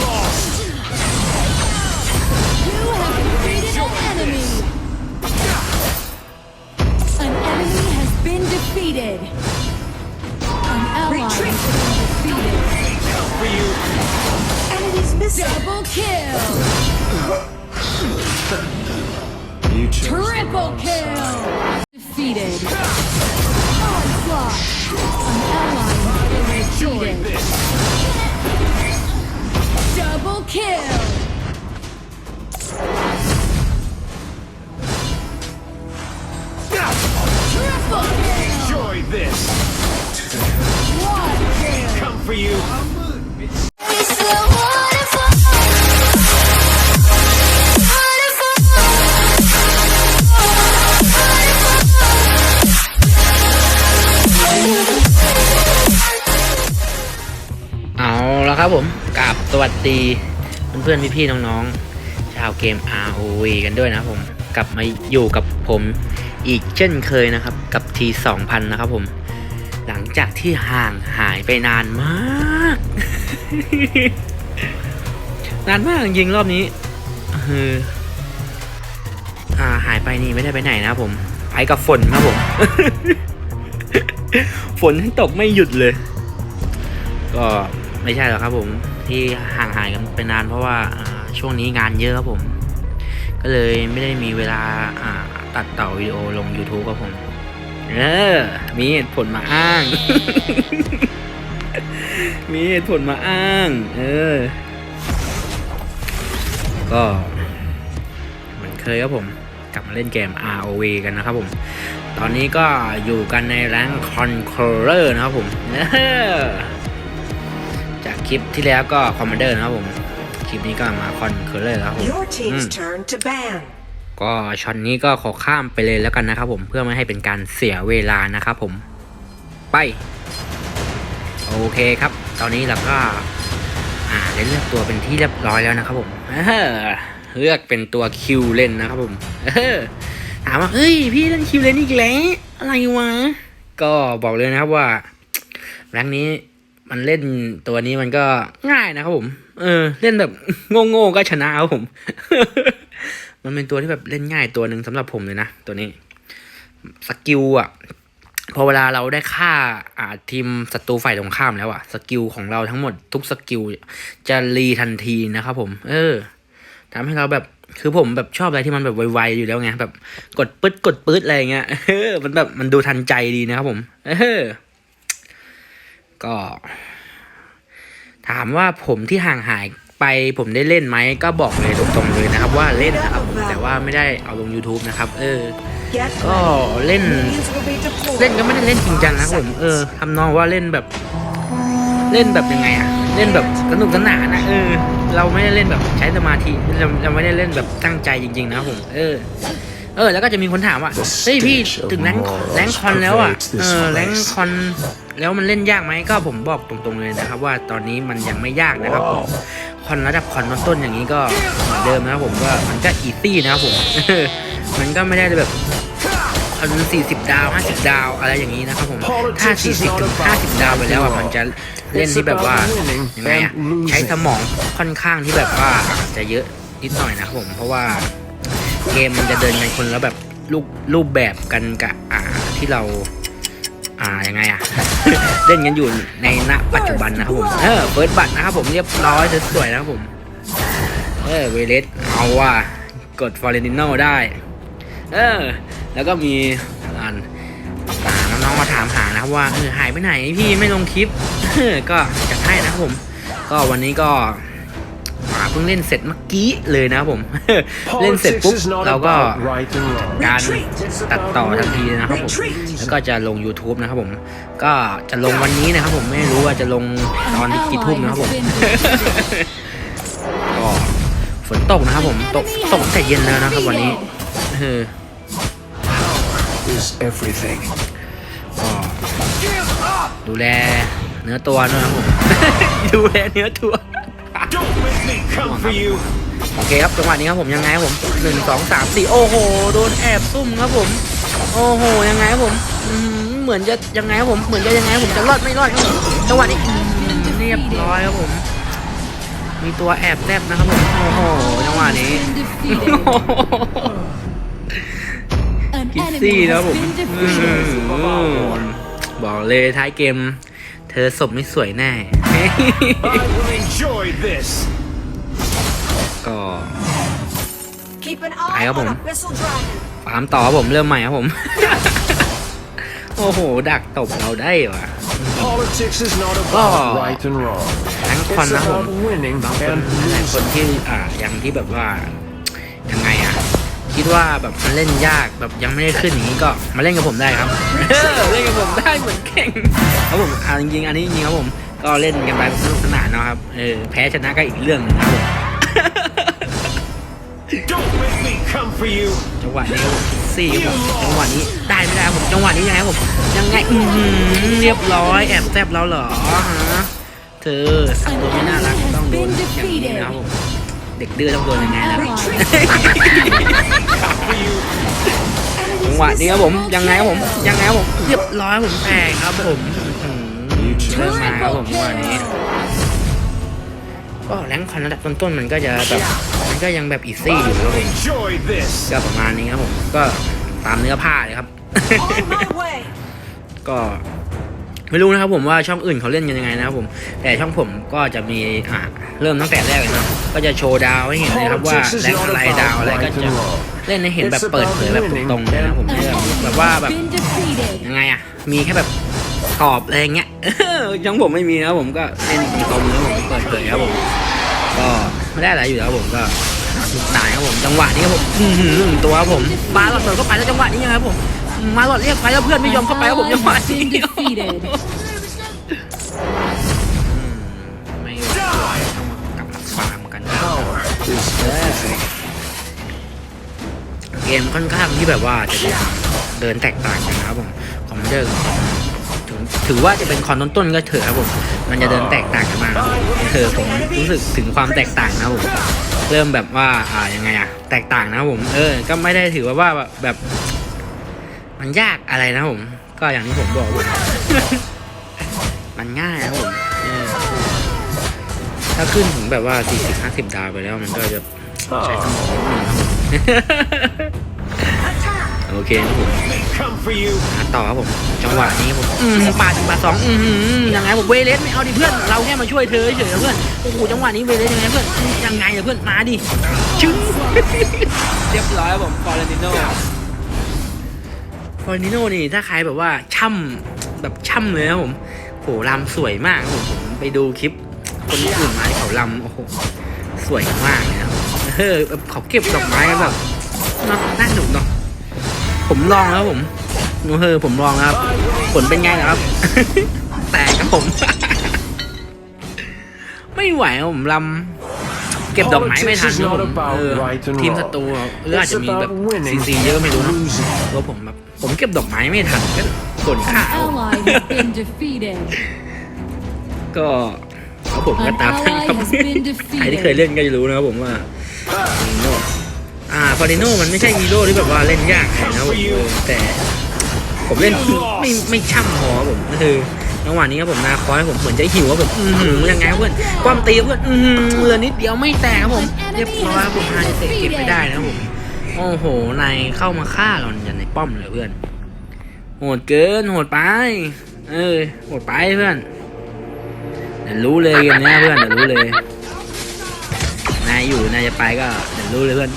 lost. You for you. เอาแล้วครับผมกราบสวัสดีเพื่อนๆพี่ๆน้องๆชาวเกม ROV กันด้วยนะครับผม กลับมาอยู่กับผมอีกเช่นเคยนะครับ กับ T2000 นะครับผม จากที่ห่างหายไปนานมาก นานมากจริงรอบนี้คืออ่าหายไปนี่ไม่ได้ไปไหนนะครับผมไปกับฝนครับผม ฝนตกไม่หยุดเลย ก็ไม่ใช่หรอกครับ ผม ที่ห่างหายกันไปนาน เพราะว่าช่วงนี้งานเยอะครับผม ก็เลยไม่ได้มีเวลาอ่าตัดต่อวิดีโอลง YouTube ครับผม เออ มีเหตุผลมาอ้าง มีเหตุผลมาอ้าง เออ ก็เหมือนเคยครับผม กลับมาเล่นเกม ROV กันนะครับผม ตอนนี้ก็อยู่กันในแรงคอนโคลเลอร์นะครับผมเออจากคลิปที่แล้วก็คอมมานเดอร์นะครับผม คลิปนี้ก็มาคอนเคอร์เลอร์ครับผม ก็ช็อตนี้ก็ขอข้ามไปเลยแล้วกันนะครับผมเพื่อไม่ให้เป็นการเสียเวลานะครับผมไป โอเคครับ ตอนนี้เราก็อ่าได้เลือกตัวเป็นที่เรียบร้อยแล้วนะครับผมเออเลือกเป็นตัวคิวเล่นนะครับผมเออถามว่าเฮ้ยพี่เล่นคิวเล่นอีกแล้วอะไรวะก็บอกเลยนะครับว่าแรงนี้มันเล่นตัวนี้มันก็ง่ายนะครับผม เออ เล่นแบบโง่ๆก็ชนะครับผม มันเป็นตัวที่แบบเล่นง่ายตัวหนึ่งสำหรับผมเลยนะ ตัวนี้สกิลอะพอเวลาเราได้ฆ่าอ่าทีมศัตรูฝ่ายตรงข้ามแล้วอะสกิลของเราทั้งหมดทุกสกิลจะรีทันทีนะครับผม เออทำให้เราแบบคือผมแบบชอบอะไรที่มันแบบไวๆอยู่แล้วไงแบบกดปึ๊ดกดปึ๊ดอะไรเงี้ยเออมันแบบมันดูทันใจดีนะครับผม เออ ก็ ถามว่าผมที่ห่างหาย ไปผมได้เล่นไหมก็บอกเลยตรงๆเลยนะครับว่าเล่นนะครับแต่ว่าไม่ได้เอาลง YouTube นะครับ เออ ก็เล่น เล่นก็ไม่ได้เล่นจริงจังนะผมเออทำนองว่าเล่นแบบ เล่นแบบยังไงอะเล่นแบบสนุกสนานนะเออ เราไม่ได้เล่นแบบใช้สมาธิเราเราไม่ได้เล่นแบบตั้งใจจริง ๆ นะครับผม เออเออแล้วก็จะมีคนถามว่าเฮ้ยพี่ถึงแรงแรงคอนแล้วอะเออแรงคอนแล้วมันเล่นยากไหมก็ผมบอกตรงๆเลยนะครับ ว่าตอนนี้มันยังไม่ยากนะครับผม คอนระดับคอนต้นๆอย่างนี้ก็เหมือนเดิมนะครับผมว่ามันก็อีซี่นะครับผมมันก็ไม่ได้แบบคอนสี่สิบดาวห้าสิบดาวอะไรอย่างนี้นะครับผมถ้าสี่สิบถึงห้าสิบดาวไปแล้วอะมันจะเล่นที่แบบว่ายังไงอะใช้สมองค่อนข้างที่แบบว่าอาจจะเยอะนิดหน่อยนะครับผมเพราะว่าเกมมันจะเดินกันคนละแบบรูปรูปแบบกันกับอ่าที่เรา อ่ายังไงอะ เล่นกันอยู่ในณปัจจุบันนะครับผม เออเปิดบัตรนะครับผมเรียบร้อยสวยๆนะครับผม เออเวเลสเอาว่ะกดฟอร์เรนิโนได้ เออ แล้วก็มีอ่าอ่าน้องๆมาถามหานะครับว่าเออหายไปไหนพี่ไม่ลงคลิปก็จะให้นะครับผม ก็วันนี้ก็ เพิ่งเล่นเสร็จเมื่อกี้เลยนะครับผม เล่นเสร็จ Politics ปุ๊บ is not เราก็ about right and wrong. การตัดต่อทันทีนะครับผม Retreat. แล้วก็จะลง YouTube นะครับผม ก็จะลงวันนี้นะครับผมไม่รู้ว่าจะลงตอน An กี่ทุ่ม ally นะครับผม has been defeated. ก็ฝนตกนะครับผมตกตกแต่เย็นแล้วนะครับวันนี้เออ Is everything. ก็ดูแลเนื้อตัวด้วยนะครับผม ดูแลเนื้อตัว โอเคครับจังหวะนี้ครับผมยังไงครับผมหนึ่งสองสามสี่โอ้โหโดนแอบซุ่มครับผม โอ้โหยังไงครับผมอืมเหมือนจะยังไงครับผมเหมือนจะยังไงครับผมจะรอดไม่รอดครับผมจังหวะนี้อืมเรียบร้อยครับผม มีตัวแอบแซบนะครับผมโอ้โหจังหวะนี้ Been defeated. โอ้โห An กิฟ enemy ซี่นะครับ has ผม been อื defeated. มบอกเลยท้ายเกม เธอสมไม่สวยแน่ I will enjoy this. ก็ Keep an ไป eye ครับผม on Abyssal Dragon. ฟาร์มต่อครับผมเริ่มใหม่ครับผม โอ้โห ดักตบเราได้วะ Politics is not Oh. about right and wrong. ทั้งคน It's นะผม about winning บางคน and หลายคน losing. ที่อ่ายังที่แบบว่ายังไงอะ คิดว่าแบบมันเล่นยากแบบยังไม่ได้ขึ้นอย่างนี้ก็มาเล่นกับผมได้ครับเออเล่นกับผมได้เหมือนเก่งครับผมอ่าจริงๆอันนี้จริงๆครับผมก็เล่นกันไปสนุกสนานเนาะครับเออแพ้ชนะก็อีกเรื่องหนึงนะครับผม Don't make me come for you. จังหวะนี้ครับผมสี่ครับผมจังหวะนี้ได้ไม่ได้ครับผมจังหวะนี้ยังไงครับผมยังไงอือหือเรียบร้อยแอบแซบเราเหรอฮะเธอทำตัวไม่น่ารักต้องโดนอย่างนี้นะครับผม เด็กดื้อต้องโดนยังไงนะ Ally For you. จังหวะนี้ครับผมยังไงครับผมยังไงครับผมเรียบร้อยผมแตกครับผมอื้อหือเริ่มมาครับผมจังหวะนี้ก็แรงคอนระดับต้นๆมันก็จะแบบมันก็ยังแบบอีซี่ I อยู่ครับ will ผม enjoy this. ก็ประมาณนี้ครับผมก็ตามเนื้อผ้าเลยครับ On my way. ก็ ไม่รู้นะครับผมว่าช่องอื่นเขาเล่นกันยังไงนะครับผมแต่ช่องผมก็จะมีอ่าเริ่มตั้งแต่แรกเลยนะก็จะโชว์ดาวให้เห็นเลยครับว่า Politics is แรง not อะไร about ดาวอะไรก็ right จะ and wrong. เล่นให้เห็นแบบเปิดเผยแบบตรงๆเลยนะผม An ไม่แบบ enemy แบบว่า has แบบ been defeated. ยังไงอะมีแค่แบบตอบอะไรอย่างเงี้ยช่องผมไม่มีนะครับผมก็เล่นตรงๆแล้วผมเปิดเผยครับผมก็ไม่ได้อะไรอยู่แล้วผมก็หนุกหนายครับผมจังหวะนี้ครับผมอื้อหือหนึ่งตัวครับผมมาหลอดเปิดเข้าไปแล้วจังหวะนี้ยังไงครับผม มาหลอดเรียกไปแล้วเพื่อนไม่ยอมเข้าไปครับผมจังหวะนี้ Been defeated. ไม่ไหวต้องมากลับมาฟาร์มกันครับ Power is everything. เกมค่อนข้างที่แบบว่าจะเดินแตกต่างกันนะครับผมคอมมานเดอร์ถึงถือว่าจะเป็นคอนต้นๆก็เถอะครับผมมันจะเดินแตกต่างกันมากเธอผมรู้สึกถึงความแตกต่างนะครับผมเริ่มแบบว่าอ่ายังไงอะแตกต่างนะครับผมเออ ก็ไม่ได้ถือว่าว่าแบบ มันยากอะไรนะครับผม ก็อย่างที่ผมบอกผมมันง่ายนะครับผมเออถ้าขึ้นถึงแบบว่า40 50ดาวไปแล้วมันก็จะใช้สมองนิดนึงครับผมโอเคครับผม Come for you. มาต่อครับผม จังหวะนี้ครับผมอืมปาดหนึ่งปาดสองอืมยังไงผมเวเลสไม่เอาดิเพื่อน เราแค่มาช่วยเธอเฉยๆเพื่อน โอ้โหจังหวะนี้เวเลสยังไงเพื่อน ยังไงอะเพื่อน มาดิ ชึ้งเรียบร้อยครับผมฟอร์เรนติโน ฟอร์นิโนนี่ถ้าใครแบบว่าช่ำแบบช่ำเลยนะผมโหลำสวยมากผมผมไปดูคลิปคนอื่นมาที่เขาลำโอ้โหสวยมากนะเออแบบเขาเก็บดอกไม้กันแบบเนาะน่าหนุกเนาะผมลองแล้วผมเออผมลองครับ ผลเป็นไงล่ะครับ แตกครับผม ไม่ไหวผมลำ เก็บดอกไม้ไม่ทันครับผมเออทีมศัตรูหรืออาจจะมีแบบซีซีเยอะไม่รู้นะว่าผมแบบผมเก็บดอกไม้ไม่ทันก็กด An ข้าว ally has been defeated. ก็เขาผมก็ตามนั้นครับ An ally has been defeated ใครที่เคยเล่นก็จะรู้นะครับผมว่าฟอริโนอ่าฟอริโนมันไม่ใช่ฮีโร่ที่แบบว่าเล่นยากอะไรนะครับผมเออแต่ผมเล่นไม่ไม่ช่ำพอครับผมก็คือ จังหวะนี้ครับผมนาคอยผมเหมือนจะหิวครับผมอือหือยังไงเพื่อนความตีเพื่อนอือหือเหลือนิดเดียวไม่แตกครับผมเรียบร้อยครับผมฮาจะเตะเก็บไม่ได้นะครับผมโอ้โหนายเข้ามาฆ่าเราอย่างในป้อมเลยเพื่อนโหดเกินโหดไป เออโหดไปเพื่อนเดี๋ยวรู้เลยเกมเนี้ยเพื่อนเดี๋ยวรู้เลยนายอยู่นายจะไปก็เดี๋ยวรู้เลยเพื่อน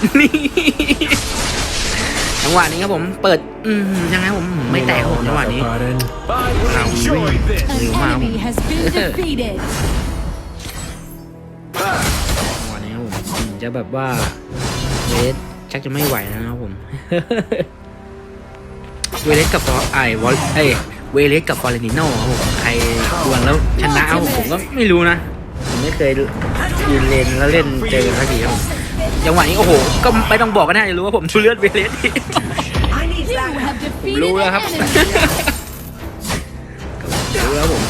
จังหวะนี้ครับผมเปิดอืมยังไงครับผมไม่แตกครับผมจังหวะนี้ I will enjoy this. An Liu Mao. enemy has been defeated. จังหวะนี้ครับผมอืมจะแบบว่าเวสชักจะไม่ไหวแล้วนะครับผมเวเลสกับฟอไอวอลเอยเวเลสกับฟอร์เรนิโน่ครับผมใครดวลแล้วชนะครับผมผมก็ไม่รู้นะ ผมไม่เคยยืนเลนแล้วเล่นเจอกันสักทีครับผม จังหวะนี้โอ้โห ก็ไม่ต้องบอกก็น่าจะรู้ว่าผมดูเลือดเวเลส I need You that. have รู้ defeated แล้วครับ an enemy. รู้แล้วผม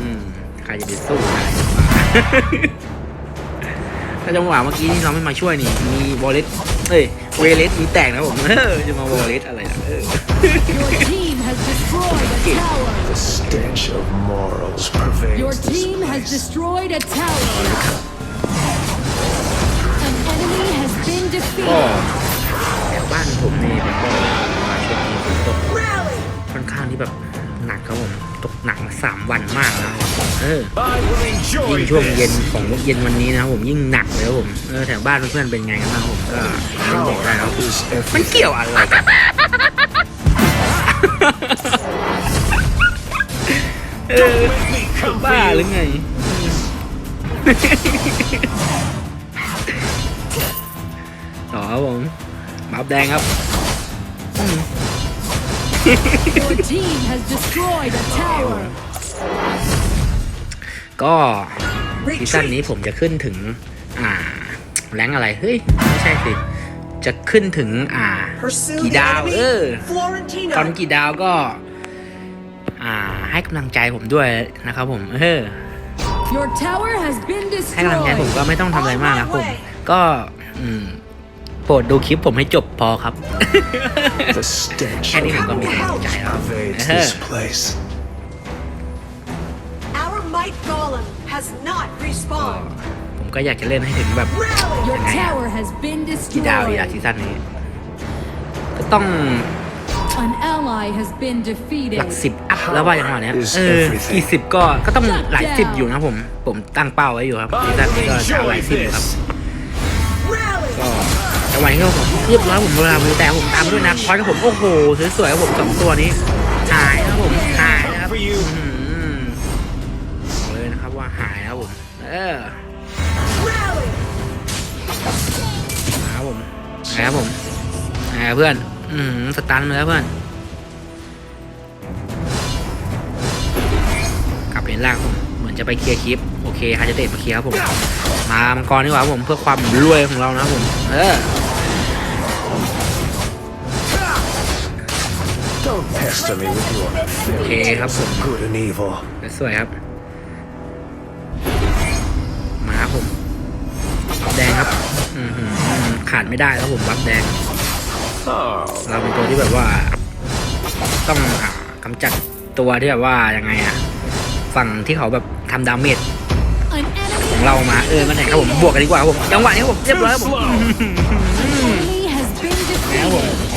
อืมใครจะไปสู้ได้ถ้าจังหวะเมื่อกี้ที่เราไม่มาช่วยนี่ มีวอลเลตเอ้ยเวเลสมีแตกนะผมเออจะมาวอลเลตอะไรนะเออ Your team has destroyed a tower. The stench of morals pervades Your this team has place. destroyed a tower. ก็ defeated. แถวบ้านผมนี่แบบว่ามาช่วงนี้ฝนตก Rally! ค่อนข้างที่แบบหนักครับผมตกหนักมาสามวันมากแล้วเออ I will ยิ่ enjoy งช่วงเย็น this. ของเย็นวันนี้นะครับผมยิ่งหนักเลยครับผมเออแถวบ้านเพื่อนๆเป็นไงกันบ้างครับผมก็คอมเมนต์บอกได้นะครับ is มันเกี่ยวอะไรกันเออ Let me come บ้า for หรือ you. ไง ครับผมบับแดงครับอืม Your team has destroyed a tower. ก็ซีซั่น Retreat! นี้ผมจะขึ้นถึง อ่า แรงอะไร เฮ้ย ไม่ใช่สิ จะขึ้นถึง อ่า Pursue กี่ the ดาว enemy! เออ Florentino! ตอนกี่ดาวก็ อ่า ให้กำลังใจผมด้วยนะครับผม เออ Your tower has been ให้กำลังใจผม destroyed. ก็ไม่ต้องทำอะไรมากนะผม ก็ อืมโป รดดูคลิปผมให้จบพอครับ The stench แค่นี้ผมก็มีกำลังใจแล้ว pervades เออ this place. Our might golem has not respawned! ผมก็อยากจะเล่นให้ถึงแบบ Rally! Your tower has been กี่ดาวดีอะ destroyed. ซีซั่นนี้ ก็ต้อง An ally has been หลั defeated. กสิบอัพแล้วว่าอย่างไรเนี้ย Is เออ everything. กี่สิบก็ก็ต้องหลายสิบอยู่นะผม ผมตั้งเป้าไว้อยู่ครับซี I ซั่นนี้ will ก็จะเอาหลาย enjoy สิบอยู่ครับ this. Rally! ก็ จังหวะนี้ก็ผมเรียบร้อยผมเวลามือแต่ผมตามด้วยนะคอยกับผมโอ้โหสวยๆครับผมสองตัวนี้หายนะครับผมหายนะครับ For you. อื้อหือบอกเลยนะครับว่าหายนะครับผมเออ Rally! นะครับผมนะครับผมอ่าเพื่อน อืมสตันเลยครับเพื่อนกลับเลนล่างผมเหมือนจะไปเคลียร์คลิปโอเคฮาจะเตะมาเคลียร์ครับผมมามังกรดีกว่าครับผมเพื่อความรวยของเรานะครับผม เออ Don't pester me with your โอเคครับผม good and evil. สวยครับ มาครับผมบัฟแดงครับอือหือขาดไม่ได้ครับผมบัฟแดง Oh, เราเป็นตัวที่แบบว่า ต้องอ่ากำจัดตัวที่แบบว่ายังไงอะฝั่งที่เขาแบบทำดาเมจ An ของ enemy เรามาเออมาไหนครับผมบวกกันดีกว่าครับผมจังหวะนี้ครับผมเรียบร้อยครับผม enemy has been นะครับผม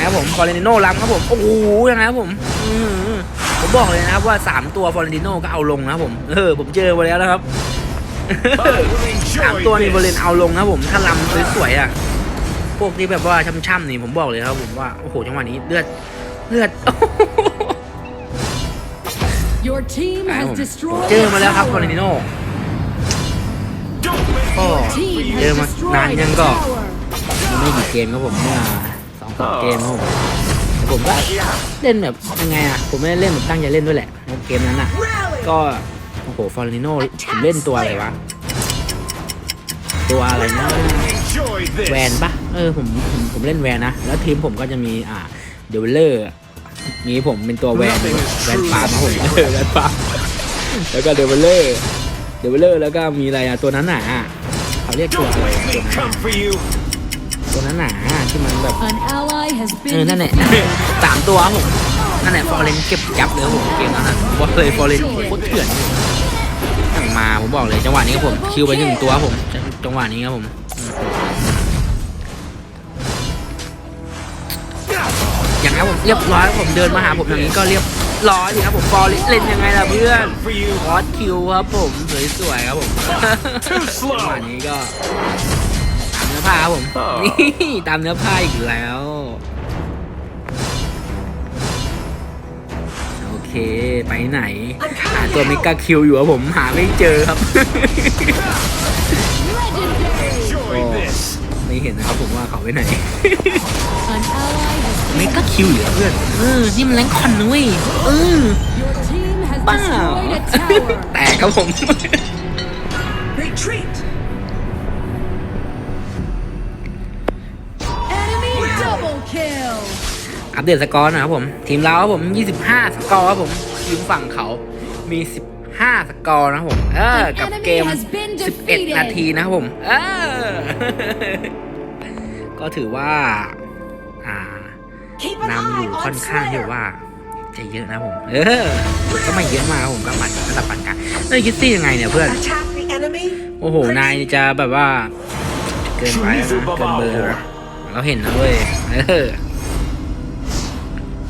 defeated. ยังไงครับผมฟอร์เรนติโน่ล้ำครับผมโอ้โหยังไงครับผมอื้อหือผมบอกเลยนะครับว่าสามตัวฟอร์เรนติโน่ก็เอาลงนะครับผมเออผมเจอมาแล้วนะครับ I will สามตัว enjoy นี่บริเวณ this. เอาลงนะครับผมถ้าลำสวยๆอะพวกที่แบบว่าช่ำๆนี่ผมบอกเลยครับผมว่าโอ้โหจังหวะนี้เลือดเลือด Your team ครับ has ผม destroyed เจอ a มาแล้วครับฟอร์เรน tower. ติโน่ Don't let ก็ Your team เจอ has มานาน destroyed ยัง a ก็ tower. ยังไม่กี่เกมครับผมเมื่อ สองเกมครับผมแต่ผมก็เล่นแบบยังไงอะ ผมไม่ได้เล่นแบบตั้งใจเล่นด้วยแหละเกมนั้นอะ ก็โอ้โหฟอร์เนโน่ผมเล่นตัวอะไรวะ ตัวอะไรนะแวนปะเออผมผมผมเล่นแวนนะ แล้วทีมผมก็จะมีอ่าเดเวลเลอร์มีผมเป็นตัวแวนแวนฟามครับผมเออแวนฟาแล้วก็เดเวลเลอร์เดเวลเลอร์แล้วก็มีอะไรอะตัวนั้นหนาอะเขาเรียกตัวอะไรตัวนั้น ตัวนั้นหนาอะที่มันแบบ An ally has เออ been นั่นแหละ defeated. สามตัวครับผมนั่นแหละฟอร์เรนเก็บยับเลยครับผมเกมนั้นอะบอกเลยฟอร์เรนโคตรเถื่อนสั่งมาผมบอกเลยจังหวะนี้ครับผมคิวไปหนึ่งตัวครับผมจังหวะนี้ครับผมอืมอย่างนั้นผมเรียบร้อยผมเดินมาหาผมอย่างนี้ก็เรียบร้อยดีครับผมฟอร์เรนเล่นยังไงล่ะเพื่อน Come for you. คอสคิวครับผมสวยๆครับผม Too จังหวะ slow. นี้ก็ตามเนื้อ ผ้าครับผมอ๋อนี่ตามเนื้อผ้าอีกแล้วโอเคไปไหน หาตัวเมกาคิวอยู่ครับผมหาไม่เจอครับ Legendary. Enjoy Oh. this. ไม่เห็นนะครับผมว่าเขาไปไหน An ally has เมกาคิวอยู่แล้วเพื่อนเออนี่มันแรงคอนนะเว้ยเออ your team has บ้า destroyed a tower. แตกครับผม Retreat! อัปเดตสกอร์หนะครับผม ทีมเราครับผม 25 สกอร์ครับผมทีมฝั่งเขามี 15 สกอร์นะครับผม เออ กับเกม 11 นาทีนะครับผม เออ ก็ถือว่า อ่า Keep an นำอยู่ eye ค่อ on นข้างที่ Slayer! ว่าจะเยอะนะครับผม เออ ก็ไม่เยอะมากครับผมก็มันระดับปานกลางเอ้ยคิดซี่ยังไงเนี่ยเพื่อน Attack the enemy! โอ้โห นายจะแบบว่า เกินไปนะเกินเบอร์นะ เราเห็นนะเว้ยเออ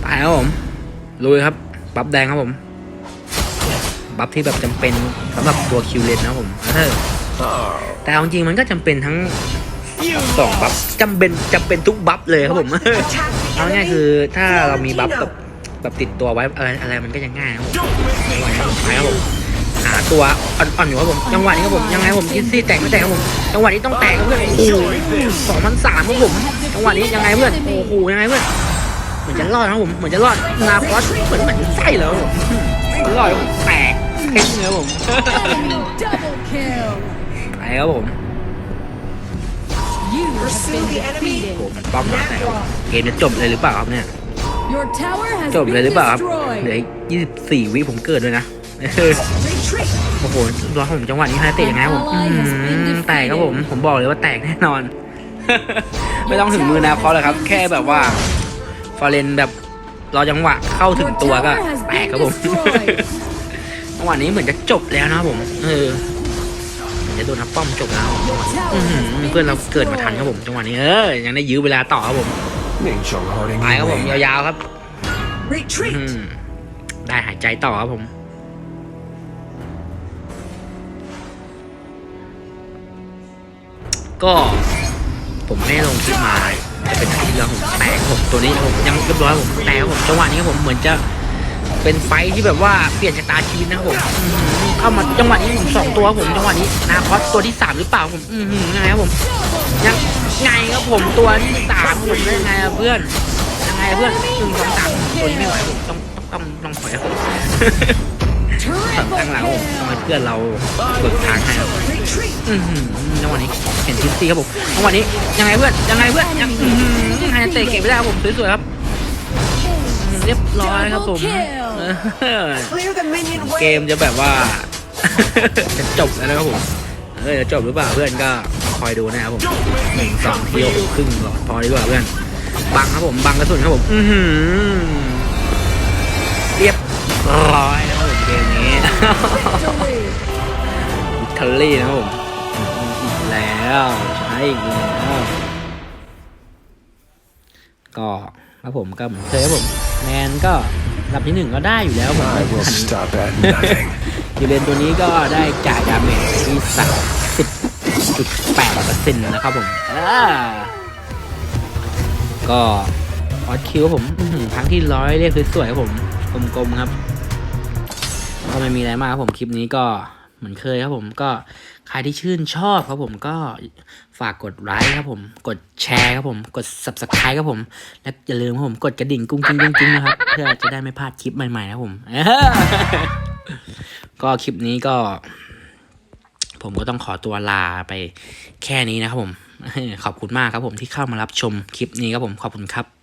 ไปครับผมลุยครับบัฟแดงครับผมบัฟที่แบบจำเป็นสำหรับตัวคิวเลนนะผมเออแต่เอาจริงมันก็จำเป็นทั้งสองบัฟจำเป็นจำเป็นทุกบัฟเลยครับผมเอาง่ายคือถ้าเรามีบัฟแบบแบบติดตัวไว้อะไรอะไรมันก็จะง่ายครับผมไปครับผม หาตัวอ่อนๆอยู่ครับผมจังหวะนี้ครับผมยังไงผมคิดซี่แตกไม่แตกครับผมจังหวะนี้ต้องแตกครับเพื่อนโอ้โหสองพันสามครับผมจังหวะนี้ยังไงเพื่อนโอ้โหยังไงเพื่อนเหมือนจะรอดครับผมเหมือนจะรอดนาคอสเหมือนเหมือนใช่แล้วผมไม่รอดครับผมแตกเพ่งเลยครับผม Enemy double kill. ไปครับผม You have Pursue been the enemy. โอ้ defeated. โหมันป้อมมาแต่ครับเกมจะจบเลยหรือเปล่าครับเนี่ย Your tower has จบเลย been หรือเปล่าครับเหลือ destroyed. อีกยี่สิบสี่วิผมเกิดด้วยนะ เออ Retreat. โอ้โหรอผมจังหวะนี้ฮาเตะยังไงครับผมอืมแตกครับผม ผมบอกเลยว่าแตกแน่นอน ไม่ต้องถึงมือนาคอสเลยครับ แค่แบบว่าฟอร์เรนแบบรอจังหวะเข้าถึง Your ตัวก็ tower has แตก been ครับผม destroyed. จังหวะนี้เหมือนจะจบแล้วนะครับผม เออเหมือนจะโดนทับป้อมจบแล้ว Your อื้อ tower หื has อ been เพื่อนเราเกิดมาทันครับผมจังหวะนี้เออยังได้ยื้อเวลาต่อครับผม Nature hurting ไปครับผม away. ยาวๆครับ Retreat. อืมได้หายใจต่อครับผม ก็ผมไม่ได้ลงคลิปมาจะเป็นอาทิตย์แล้วผมแตกผมตัวนี้ผมยังเรียบร้อยผมแตกผมจังหวะนี้ผมเหมือนจะเป็นไฟที่แบบว่าเปลี่ยนชะตาชีวิตนะผมเข้ามาจังหวะนี้ผมสองตัวครับผมจังหวะนี้นาคอสตัวที่สามหรือเปล่าผมอืยังไงครับผมยังไงครับผมตัวที่สามผมได้ยังไงเพื่อนยังไงเพื่อนหนึ่งสองสามตัวนี้ไม่ไหวผมต้องต้องต้องถอยครับ ผมตั้งหลังทำไมเพื่อนเราเบิกทางให้ครับอื้อหือจังหวะนี้เห็นทิปซี่ครับผมจังหวะนี้ยังไงเพื่อนยังไงเพื่อนยังอื้อหือไฮเตะเก็บไม่ได้ครับผมสวยๆครับเรียบร้อยครับผมเกมจะแบบว่าจะจบแล้วนะครับผมเออจะจบหรือเปล่าเพื่อนก็คอยดูนะครับผมหนึ่งสองเที่ยวครึ่งหลอดพอดีกว่าเพื่อนบังครับผมบังกระสุนครับผม อือหือ รียบร้อยนะครับผมเกมนี้ Victory. อิตาลีนะครับผมอีกแล้วใช่อีกแล้วก็ครับผมก็เหมือนเคยครับผมแมนก็อันดับที่หนึ่งก็ได้อยู่แล้วผม I will stop at nothing. ยูเลนตัวนี้ก็ได้จ่ายดาเมจที่สามสิบจุดแปดเปอร์เซ็นต์นะครับผมอ่าก็ออดคิวครับผมอื้อหือครั้งที่ร้อยเรียกสวยๆครับผมกลมๆครับก็ ไม่มีอะไรมากครับผมคลิปนี้ก็เหมือนเคยครับผมก็ใครที่ชื่นชอบครับผมก็ฝากกดไลค์ครับผม กดแชร์ครับผม กด subscribe ครับผม และอย่าลืมครับผมกดกระดิ่งกุ้งกิ้งกุ้งกิ้งนะครับ เพื่อจะได้ไม่พลาดคลิปใหม่ๆนะครับผม ก็คลิปนี้ก็ ผมก็ต้องขอตัวลาไปแค่นี้นะครับผม ขอบคุณมากครับผมที่เข้ามารับชมคลิปนี้ครับผมขอบคุณครับ